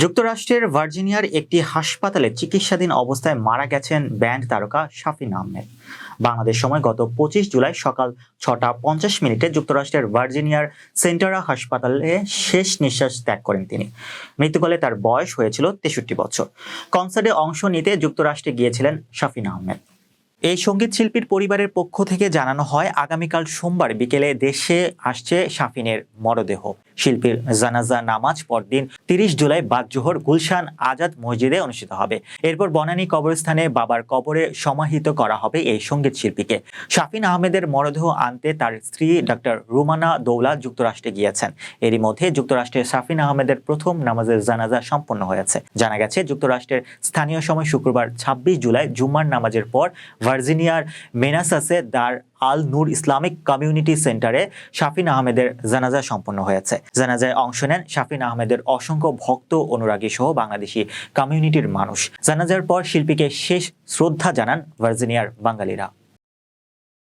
যুক্তরাষ্ট্রের ভার্জিনিয়ার একটি হাসপাতালে চিকিৎসাধীন অবস্থায় মারা গেছেন ব্যান্ড তারকা শাফিন আহমেদ। বাংলাদেশ সময় গত পঁচিশ জুলাই সকাল ছটা পঞ্চাশ মিনিটে যুক্তরাষ্ট্রের ভার্জিনিয়ার সেন্টারা হাসপাতালে শেষ নিঃশ্বাস ত্যাগ করেন তিনি। মৃত্যুকালে তার বয়স হয়েছিল তেষট্টি বছর। কনসার্টে অংশ নিতে যুক্তরাষ্ট্রে গিয়েছিলেন শাফিন আহমেদ। এই সংগীত শিল্পীর পরিবারের পক্ষ থেকে জানানো হয়, আগামীকাল সোমবার বিকেলে দেশে আসছে শাফিনের মরদেহ। শিল্পীর জানাজা নামাজ পরদিন তিরিশ জুলাই বাদ জোহর গুলশান আজাদ মসজিদে অনুষ্ঠিত হবে। এরপর বনানী কবরস্থানে বাবার কবরে সমাহিত করা হবে এই সংগীত শিল্পীকে। শাফিন আহমেদের মরদেহ আনতে তার স্ত্রী ডক্টর রুমানা দৌলা যুক্তরাষ্ট্রে গিয়েছেন। এরই মধ্যে যুক্তরাষ্ট্রে শাফিন আহমেদের প্রথম নামাজের জানাজা সম্পন্ন হয়েছে। জানা গেছে, যুক্তরাষ্ট্রের স্থানীয় সময় শুক্রবার ছাব্বিশ জুলাই জুম্মার নামাজের পর ভার্জিনিয়ার মেনাসাসে দার আল নূর ইসলামিক কমিউনিটি সেন্টারে শাফিন আহমেদের জানাজা সম্পন্ন হয়েছে। জানাজায় অংশ নেন শাফিন আহমেদের অসংখ্য ভক্ত, অনুরাগী সহ বাংলাদেশি কমিউনিটির মানুষ। জানাজার পর শিল্পীকে শেষ শ্রদ্ধা জানান ভার্জিনিয়ার বাঙালিরা।